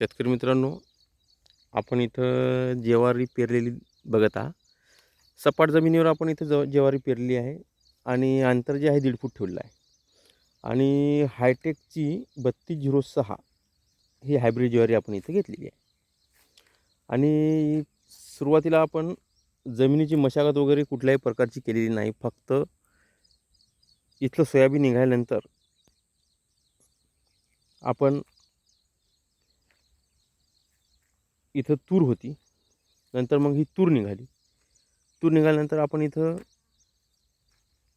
शेतकरी मित्रांनो आपण इथं ज्वारी पेरलेली बघत आहात. सपाट जमिनीवर आपण इथं ज ज्वारी पेरली आहे आणि अंतर जे आहे दीड फूट ठेवलं आहे. आणि हायटेकची बत्तीस झिरो सहा ही हायब्रिड ज्वारी आपण इथं घेतलेली आहे. आणि सुरुवातीला आपण जमिनीची मशागत वगैरे कुठल्याही प्रकारची केलेली नाही. फक्त इथलं सोयाबीन निघाल्यानंतर आपण इथं तूर होती. नंतर मग ही तूर निघाली. तूर निघाल्यानंतर आपण इथं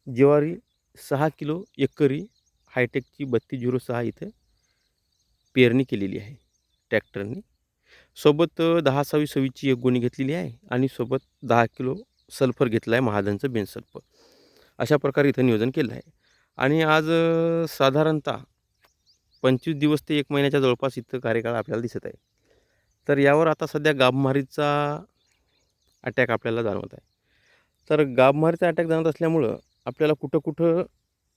ज्वारी सहा किलो एकरी हायटेकची बत्तीस झिरो सहा इथं पेरणी केलेली आहे ट्रॅक्टरने. सोबत दहा सहावी सव्वीसची एक गोणी घेतलेली आहे आणि सोबत दहा किलो सल्फर घेतला आहे महादनचं बेनसल्फर अशा प्रकारे इथं नियोजन केलं आहे. आणि आज साधारणतः पंचवीस दिवस ते एक महिन्याच्या जवळपास इथं कार्यकाळ आपल्याला दिसत आहे. तर यावर आता सध्या गाभमारीचा अटॅक आपल्याला जाणवत आहे. तर गाभमारीचा अटॅक जाणवत असल्यामुळं आपल्याला कुठं कुठं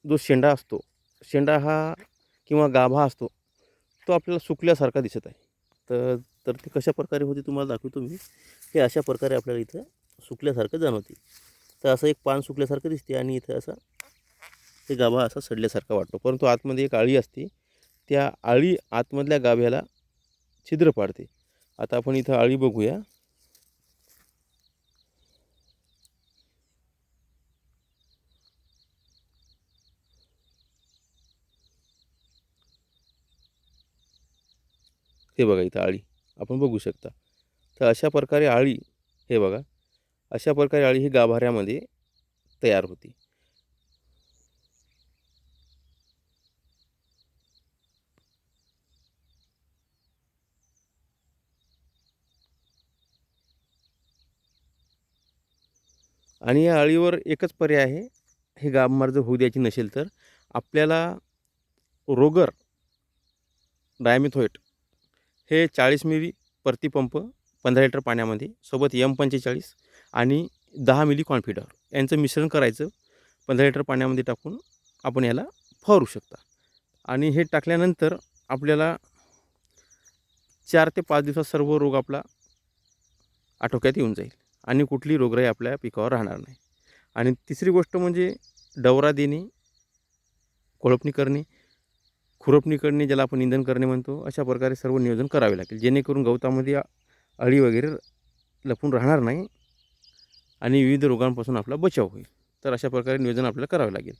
जो शेंडा असतो शेंडा हा किंवा गाभा असतो तो आपल्याला सुकल्यासारखा दिसत आहे. तर तर ते कशा प्रकारे होते तुम्हाला दाखवतो मी. हे अशा प्रकारे आपल्याला इथं सुकल्यासारखं जाणवते. तर असं एक पान सुकल्यासारखं दिसते आणि इथं असा ते गाभा असा सडल्यासारखा वाटतो. परंतु आतमध्ये एक आळी असते. त्या आळी आतमधल्या गाभ्याला छिद्र पाडते. आता आपण इथं आळी बघूया. हे बघा इथं आळी. आपण बघू शकता. तर अशा प्रकारे आळी हे बघा. अशा प्रकारे आळी ही गाभाऱ्यामध्ये तयार होती. आणि या अळीवर एकच पर्याय आहे हे गाभमार जर होऊ द्यायची नसेल तर आपल्याला रोगर डायमिथोएट हे चाळीस मिली प्रतिपंप पंधरा लिटर पाण्यामध्ये सोबत एम पंचेचाळीस आणि दहा मिली कॉन्फिडर यांचं मिश्रण करायचं पंधरा लिटर पाण्यामध्ये टाकून आपण याला फवारू शकता. आणि हे टाकल्यानंतर आपल्याला चार ते पाच दिवसात सर्व रोग आपला आटोक्यात येऊन जाईल. आणि कुठली रोगराई आपल्या पिकावर राहणार नाही. आणि तिसरी गोष्ट म्हणजे डवरा देणे कोळपणी करणे खुरपणी करणे ज्याला आपण इंधन करणे म्हणतो अशा प्रकारे सर्व नियोजन करावे लागेल. जेणेकरून गवतामध्ये अळी वगैरे लपून राहणार नाही आणि विविध रोगांपासून आपला बचाव होईल. तर अशा प्रकारे नियोजन आपल्याला करावे लागेल.